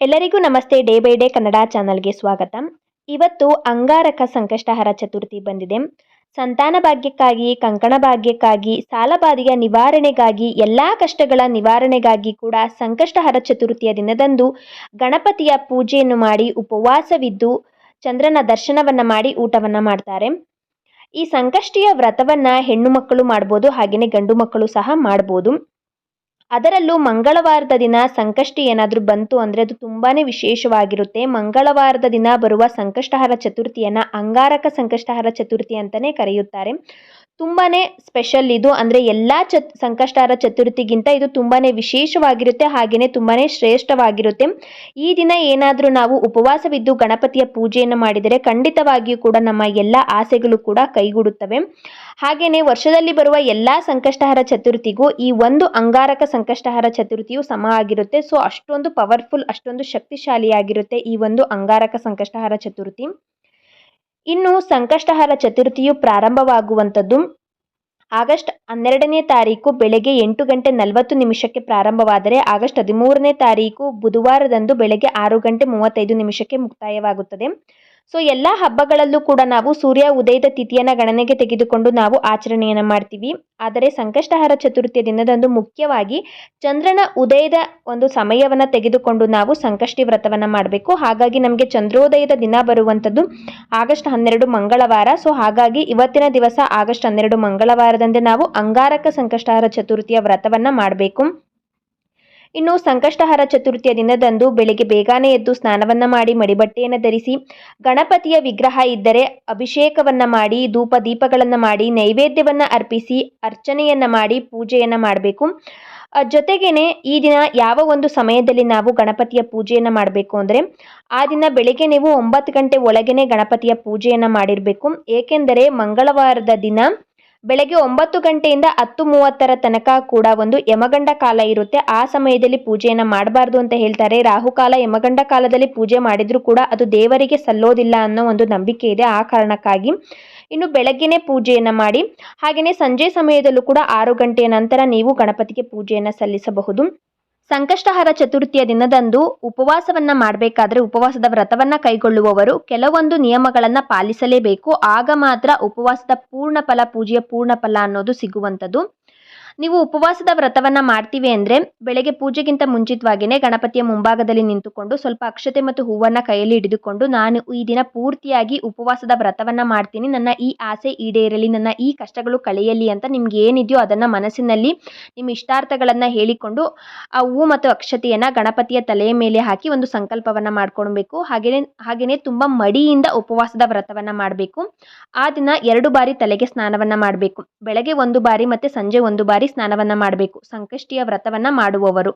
ಎಲ್ಲರಿಗೂ ನಮಸ್ತೆ. Day by day Kannada ಚಾನಲ್ಗೆ ಸ್ವಾಗತ. ಇವತ್ತು ಅಂಗಾರಕ ಸಂಕಷ್ಟಹರ ಚತುರ್ಥಿ ಬಂದಿದೆ. ಸಂತಾನ ಭಾಗ್ಯಕ್ಕಾಗಿ, ಕಂಕಣ ಭಾಗ್ಯಕ್ಕಾಗಿ ಸಾಲಬಾಧೆಯ ನಿವಾರಣೆಗಾಗಿ, ಎಲ್ಲ ಕಷ್ಟಗಳ ನಿವಾರಣೆಗಾಗಿ ಕೂಡ ಸಂಕಷ್ಟಹರ ಚತುರ್ಥಿಯ ದಿನದಂದು ಗಣಪತಿಯ ಪೂಜೆಯನ್ನು ಮಾಡಿ ಉಪವಾಸವಿದ್ದು ಚಂದ್ರನ ದರ್ಶನವನ್ನು ಮಾಡಿ ಊಟವನ್ನು ಮಾಡ್ತಾರೆ. ಈ ಸಂಕಷ್ಟಿಯ ವ್ರತವನ್ನ ಹೆಣ್ಣು ಮಕ್ಕಳು ಮಾಡ್ಬೋದು ಹಾಗೆಯೇ ಗಂಡು ಮಕ್ಕಳು ಸಹ ಮಾಡ್ಬೋದು. ಅದರಲ್ಲೂ ಮಂಗಳವಾರದ ದಿನ ಸಂಕಷ್ಟಿ ಏನಾದರೂ ಬಂತು ಅಂದರೆ ಅದು ತುಂಬಾ ವಿಶೇಷವಾಗಿರುತ್ತೆ. ಮಂಗಳವಾರದ ದಿನ ಬರುವ ಸಂಕಷ್ಟಹರ ಚತುರ್ಥಿಯನ್ನು ಅಂಗಾರಕ ಸಂಕಷ್ಟಹರ ಚತುರ್ಥಿ ಅಂತಲೇ ಕರೆಯುತ್ತಾರೆ. ತುಂಬಾ ಸ್ಪೆಷಲ್ ಇದು. ಅಂದರೆ ಎಲ್ಲ ಚತ್, ಸಂಕಷ್ಟಾರ ಚತುರ್ಥಿಗಿಂತ ಇದು ತುಂಬಾ ವಿಶೇಷವಾಗಿರುತ್ತೆ. ಹಾಗೆಯೇ ತುಂಬಾ ಶ್ರೇಷ್ಠವಾಗಿರುತ್ತೆ. ಈ ದಿನ ಏನಾದರೂ ನಾವು ಉಪವಾಸವಿದ್ದು ಗಣಪತಿಯ ಪೂಜೆಯನ್ನು ಮಾಡಿದರೆ ಖಂಡಿತವಾಗಿಯೂ ಕೂಡ ನಮ್ಮ ಎಲ್ಲ ಆಸೆಗಳು ಕೂಡ ಕೈಗೂಡುತ್ತವೆ. ಹಾಗೆಯೇ ವರ್ಷದಲ್ಲಿ ಬರುವ ಎಲ್ಲ ಸಂಕಷ್ಟಹರ ಚತುರ್ಥಿಗೂ ಈ ಒಂದು ಅಂಗಾರಕ ಸಂಕಷ್ಟಹಾರ ಚತುರ್ಥಿಯು ಸಮ ಆಗಿರುತ್ತೆ. ಸೊ ಅಷ್ಟೊಂದು ಪವರ್ಫುಲ್ ಅಷ್ಟೊಂದು ಶಕ್ತಿಶಾಲಿಯಾಗಿರುತ್ತೆ ಈ ಒಂದು ಅಂಗಾರಕ ಸಂಕಷ್ಟಹಾರ ಚತುರ್ಥಿ. ಇನ್ನು ಸಂಕಷ್ಟಹಾರ ಚತುರ್ಥಿಯು ಪ್ರಾರಂಭವಾಗುವಂಥದ್ದು. ಆಗಸ್ಟ್ ಹನ್ನೆರಡನೇ ತಾರೀಕು ಬೆಳಗ್ಗೆ ಎಂಟು ಗಂಟೆ ನಲವತ್ತು ನಿಮಿಷಕ್ಕೆ ಪ್ರಾರಂಭವಾದರೆ ಆಗಸ್ಟ್ ಹದಿಮೂರನೇ ತಾರೀಕು ಬುಧವಾರದಂದು ಬೆಳಗ್ಗೆ ಆರು ಗಂಟೆ ಮೂವತ್ತೈದು ನಿಮಿಷಕ್ಕೆ ಮುಕ್ತಾಯವಾಗುತ್ತದೆ. ಸೊ ಎಲ್ಲ ಹಬ್ಬಗಳಲ್ಲೂ ಕೂಡ ನಾವು ಸೂರ್ಯ ಉದಯದ ತಿಥಿಯನ್ನು ಗಣನೆಗೆ ತೆಗೆದುಕೊಂಡು ನಾವು ಆಚರಣೆಯನ್ನು ಮಾಡ್ತೀವಿ. ಆದರೆ ಸಂಕಷ್ಟಹರ ಚತುರ್ಥಿಯ ದಿನದಂದು ಮುಖ್ಯವಾಗಿ ಚಂದ್ರನ ಉದಯದ ಒಂದು ಸಮಯವನ್ನು ತೆಗೆದುಕೊಂಡು ನಾವು ಸಂಕಷ್ಟಿ ವ್ರತವನ್ನು ಮಾಡಬೇಕು. ಹಾಗಾಗಿ ನಮಗೆ ಚಂದ್ರೋದಯದ ದಿನ ಬರುವಂಥದ್ದು ಆಗಸ್ಟ್ ಹನ್ನೆರಡು ಮಂಗಳವಾರ. ಸೊ ಹಾಗಾಗಿ ಇವತ್ತಿನ ದಿವಸ ಆಗಸ್ಟ್ ಹನ್ನೆರಡು ಮಂಗಳವಾರದಂದೇ ನಾವು ಅಂಗಾರಕ ಸಂಕಷ್ಟಹರ ಚತುರ್ಥಿಯ ವ್ರತವನ್ನು ಮಾಡಬೇಕು. ಇನ್ನು ಸಂಕಷ್ಟಹರ ಚತುರ್ಥಿಯ ದಿನದಂದು ಬೆಳಿಗ್ಗೆ ಬೇಗನೆ ಎದ್ದು ಸ್ನಾನವನ್ನ ಮಾಡಿ ಮಡಿಬಟ್ಟೆಯನ್ನು ಧರಿಸಿ ಗಣಪತಿಯ ವಿಗ್ರಹ ಇದ್ದರೆ ಅಭಿಷೇಕವನ್ನ ಮಾಡಿ ಧೂಪ ದೀಪಗಳನ್ನು ಮಾಡಿ, ನೈವೇದ್ಯವನ್ನ ಅರ್ಪಿಸಿ, ಅರ್ಚನೆಯನ್ನ ಮಾಡಿ, ಪೂಜೆಯನ್ನ ಮಾಡಬೇಕು. ಜೊತೆಗೇನೆ ಈ ದಿನ ಯಾವ ಒಂದು ಸಮಯದಲ್ಲಿ ನಾವು ಗಣಪತಿಯ ಪೂಜೆಯನ್ನು ಮಾಡಬೇಕು ಅಂದರೆ ಆ ದಿನ ಬೆಳಿಗ್ಗೆ ನೀವು ಒಂಬತ್ತು ಗಂಟೆ ಒಳಗೇನೆ ಗಣಪತಿಯ ಪೂಜೆಯನ್ನು ಮಾಡಿರಬೇಕು. ಏಕೆಂದರೆ ಮಂಗಳವಾರದ ದಿನ ಬೆಳಗ್ಗೆ ಒಂಬತ್ತು ಗಂಟೆಯಿಂದ ಹತ್ತು ಮೂವತ್ತರ ತನಕ ಕೂಡ ಒಂದು ಯಮಗಂಡ ಕಾಲ ಇರುತ್ತೆ. ಆ ಸಮಯದಲ್ಲಿ ಪೂಜೆಯನ್ನು ಮಾಡಬಾರ್ದು ಅಂತ ಹೇಳ್ತಾರೆ. ರಾಹುಕಾಲ ಯಮಗಂಡ ಕಾಲದಲ್ಲಿ ಪೂಜೆ ಮಾಡಿದರೂ ಕೂಡ ಅದು ದೇವರಿಗೆ ಸಲ್ಲೋದಿಲ್ಲ ಅನ್ನೋ ಒಂದು ನಂಬಿಕೆ ಇದೆ ಆ ಕಾರಣಕ್ಕಾಗಿ. ಇನ್ನು ಬೆಳಗ್ಗೆನೇ ಪೂಜೆಯನ್ನು ಮಾಡಿ, ಹಾಗೆಯೇ ಸಂಜೆ ಸಮಯದಲ್ಲೂ ಕೂಡ ಆರು ಗಂಟೆಯ ನಂತರ ನೀವು ಗಣಪತಿಗೆ ಪೂಜೆಯನ್ನು ಸಲ್ಲಿಸಬಹುದು. ಸಂಕಷ್ಟಹರ ಚತುರ್ಥಿಯ ದಿನದಂದು ಉಪವಾಸವನ್ನ ಮಾಡಬೇಕಾದ್ರೆ ಉಪವಾಸದ ವ್ರತವನ್ನ ಕೈಗೊಳ್ಳುವವರು ಕೆಲವೊಂದು ನಿಯಮಗಳನ್ನು ಪಾಲಿಸಲೇಬೇಕು. ಆಗ ಮಾತ್ರ ಉಪವಾಸದ ಪೂರ್ಣ ಫಲ ಪೂಜೆಯ ಪೂರ್ಣ ಫಲ ಅನ್ನೋದು ಸಿಗುವಂಥದ್ದು. ನೀವು ಉಪವಾಸದ ವ್ರತವನ್ನ ಮಾಡ್ತೀವಿ ಅಂದರೆ ಬೆಳಗ್ಗೆ ಪೂಜೆಗಿಂತ ಮುಂಚಿತವಾಗಿಯೇ ಗಣಪತಿಯ ಮುಂಭಾಗದಲ್ಲಿ ನಿಂತುಕೊಂಡು ಸ್ವಲ್ಪ ಅಕ್ಷತೆ ಮತ್ತು ಹೂವನ್ನು ಕೈಯಲ್ಲಿ ಹಿಡಿದುಕೊಂಡು ನಾನು ಈ ದಿನ ಪೂರ್ತಿಯಾಗಿ ಉಪವಾಸದ ವ್ರತವನ್ನ ಮಾಡ್ತೀನಿ. ನನ್ನ ಈ ಆಸೆ ಈಡೇರಲಿ, ನನ್ನ ಈ ಕಷ್ಟಗಳು ಕಳೆಯಲಿ ಅಂತ ನಿಮ್ಗೆ ಏನಿದೆಯೋ ಅದನ್ನು ಮನಸ್ಸಿನಲ್ಲಿ ನಿಮ್ಮ ಇಷ್ಟಾರ್ಥಗಳನ್ನು ಹೇಳಿಕೊಂಡು ಆ ಹೂ ಮತ್ತು ಅಕ್ಷತೆಯನ್ನು ಗಣಪತಿಯ ತಲೆಯ ಮೇಲೆ ಹಾಕಿ ಒಂದು ಸಂಕಲ್ಪವನ್ನು ಮಾಡ್ಕೊಳ್ಬೇಕು. ಹಾಗೆಯೇ ಹಾಗೆಯೇ ತುಂಬ ಮಡಿಯಿಂದ ಉಪವಾಸದ ವ್ರತವನ್ನು ಮಾಡಬೇಕು. ಆ ದಿನ ಎರಡು ಬಾರಿ ತಲೆಗೆ ಸ್ನಾನವನ್ನು ಮಾಡಬೇಕು. ಬೆಳಗ್ಗೆ ಒಂದು ಬಾರಿ ಮತ್ತು ಸಂಜೆ ಒಂದು ಬಾರಿ ಸ್ನಾನವನ್ನ ಮಾಡಬೇಕು, ಸಂಕಷ್ಟಿಯ ವ್ರತವನ್ನ ಮಾಡುವವರು.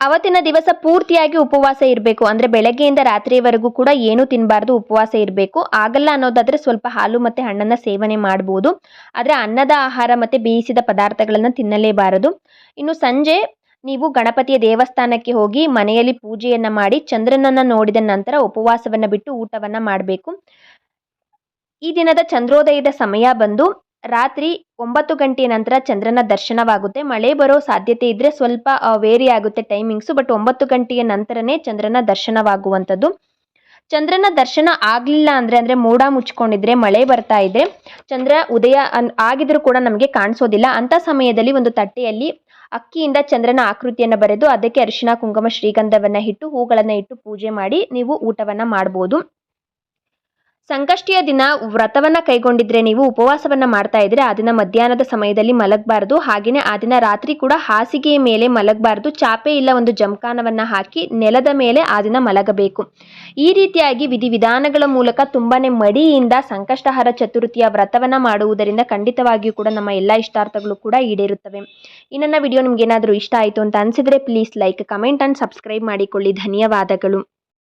ಅವತ್ತಿನ ದಿವಸ ಪೂರ್ತಿಯಾಗಿ ಉಪವಾಸ ಇರಬೇಕು, ಅಂದ್ರೆ ಬೆಳಗ್ಗೆಯಿಂದ ರಾತ್ರಿವರೆಗೂ ಕೂಡ ಏನು ತಿನ್ನಬಾರ್ದು ಉಪವಾಸ ಇರಬೇಕು. ಆಗಲ್ಲ ಅನ್ನೋದಾದ್ರೆ ಸ್ವಲ್ಪ ಹಾಲು ಮತ್ತೆ ಹಣ್ಣನ್ನ ಸೇವನೆ ಮಾಡ್ಬೋದು. ಆದರೆ ಅನ್ನದ ಆಹಾರ ಮತ್ತೆ ಬೇಯಿಸಿದ ಪದಾರ್ಥಗಳನ್ನು ತಿನ್ನಲೇಬಾರದು. ಇನ್ನು ಸಂಜೆ ನೀವು ಗಣಪತಿಯ ದೇವಸ್ಥಾನಕ್ಕೆ ಹೋಗಿ ಮನೆಯಲ್ಲಿ ಪೂಜೆಯನ್ನ ಮಾಡಿ ಚಂದ್ರನನ್ನ ನೋಡಿದ ನಂತರ ಉಪವಾಸವನ್ನ ಬಿಟ್ಟು ಊಟವನ್ನ ಮಾಡಬೇಕು. ಈ ದಿನದ ಚಂದ್ರೋದಯದ ಸಮಯ ಬಂದು ರಾತ್ರಿ ಒಂಬತ್ತು ಗಂಟೆಯ ನಂತರ ಚಂದ್ರನ ದರ್ಶನವಾಗುತ್ತೆ. ಮಳೆ ಬರೋ ಸಾಧ್ಯತೆ ಇದ್ದರೆ ಸ್ವಲ್ಪ ವೇರಿ ಆಗುತ್ತೆ ಟೈಮಿಂಗ್ಸು ಬಟ್ ಒಂಬತ್ತು ಗಂಟೆಯ ನಂತರನೇ ಚಂದ್ರನ ದರ್ಶನವಾಗುವಂಥದ್ದು. ಚಂದ್ರನ ದರ್ಶನ ಆಗಲಿಲ್ಲ ಅಂದರೆ ಅಂದರೆ ಮೋಡ ಮುಚ್ಕೊಂಡಿದ್ರೆ, ಮಳೆ ಬರ್ತಾ ಇದೆ ಚಂದ್ರ ಉದಯ ಆಗಿದ್ರೂ ಕೂಡ ನಮಗೆ ಕಾಣಿಸೋದಿಲ್ಲ. ಅಂಥ ಸಮಯದಲ್ಲಿ ಒಂದು ತಟ್ಟೆಯಲ್ಲಿ ಅಕ್ಕಿಯಿಂದ ಚಂದ್ರನ ಆಕೃತಿಯನ್ನು ಬರೆದು, ಅದಕ್ಕೆ ಅರಿಶಿನ ಕುಂಕುಮ ಶ್ರೀಗಂಧವನ್ನು ಇಟ್ಟು, ಹೂಗಳನ್ನು ಇಟ್ಟು ಪೂಜೆ ಮಾಡಿ ನೀವು ಊಟವನ್ನು ಮಾಡ್ಬೋದು. ಸಂಕಷ್ಟಿಯ ದಿನ ವ್ರತವನ್ನ ಕೈಗೊಂಡಿದ್ರೆ ನೀವು ಉಪವಾಸವನ್ನ ಮಾಡ್ತಾ ಇದ್ರೆ ಆ ದಿನ ಮಧ್ಯಾಹ್ನದ ಸಮಯದಲ್ಲಿ ಮಲಗಬಾರ್ದು. ಹಾಗೆಯೇ ಆ ದಿನ ರಾತ್ರಿ ಕೂಡ ಹಾಸಿಗೆಯ ಮೇಲೆ ಮಲಗಬಾರ್ದು. ಚಾಪೆ ಇಲ್ಲ ಒಂದು ಜಮಖಾನವನ್ನ ಹಾಕಿ ನೆಲದ ಮೇಲೆ ಆ ದಿನ ಮಲಗಬೇಕು. ಈ ರೀತಿಯಾಗಿ ವಿಧಿವಿಧಾನಗಳ ಮೂಲಕ ತುಂಬಾನೇ ಮಡಿಯಿಂದ ಸಂಕಷ್ಟಹರ ಚತುರ್ಥಿಯ ವ್ರತವನ್ನ ಮಾಡುವುದರಿಂದ ಖಂಡಿತವಾಗಿಯೂ ಕೂಡ ನಮ್ಮ ಎಲ್ಲ ಇಷ್ಟಾರ್ಥಗಳು ಕೂಡ ಈಡೇರುತ್ತವೆ. ಈ ವಿಡಿಯೋ ನಿಮ್ಗೆ ಏನಾದರೂ ಇಷ್ಟ ಆಯಿತು ಅಂತ ಅನಿಸಿದ್ರೆ please like comment and subscribe ಮಾಡಿಕೊಳ್ಳಿ. ಧನ್ಯವಾದಗಳು.